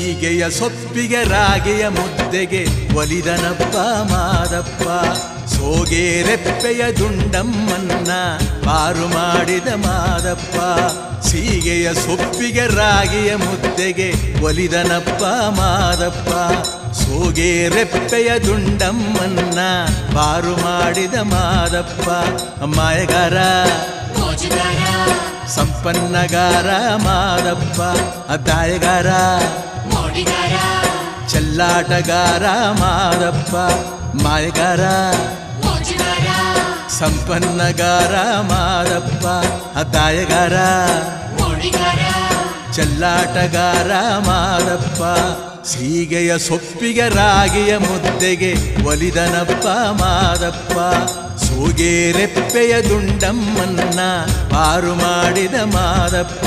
ಸೀಗೆಯ ಸೊಪ್ಪಿಗೆ ರಾಗೆಯ ಮುದ್ದೆಗೆ ಒಲಿದನಪ್ಪ ಮಾದಪ್ಪ. ಸೋಗೆ ರೆಪ್ಪೆಯ ದುಂಡಮ್ಮನ್ನ ಪಾರು ಮಾಡಿದ ಮಾದಪ್ಪ. ಸೀಗೆಯ ಸೊಪ್ಪಿಗೆ ರಾಗಿಯ ಮುದ್ದೆಗೆ ಒಲಿದನಪ್ಪ ಮಾದಪ್ಪ. ಸೋಗೆ ರೆಪ್ಪೆಯ ದುಂಡಮ್ಮನ್ನ ಪಾರು ಮಾಡಿದ ಮಾದಪ್ಪ. ಮಾಯಗಾರ ಮೋಜುಗಾರ ಸಂಪನ್ನಗಾರ ಮಾದಪ್ಪ ಅದಾಯಗಾರ ಚಲ್ಲಾಟಗಾರ ಮಾದಪ್ಪ ಮಾಯಗಾರ. ಸಂಪನ್ನಗಾರ ಮಾದಪ್ಪ ಚಲ್ಲಾಟಗಾರ ಚೆಲ್ಲಾಟಗಾರ ಮಾದಪ್ಪ ಸೀಗೆಯ ಸೊಪ್ಪಿಗೆ ರಾಗಿಯ ಮುದ್ದೆಗೆ ಒಲಿದನಪ್ಪ ಮಾದಪ್ಪ. ಸೂಗೆ ರೆಪ್ಪೆಯ ದುಂಡಮ್ಮನ್ನ ಪಾರು ಮಾಡಿದ ಮಾದಪ್ಪ.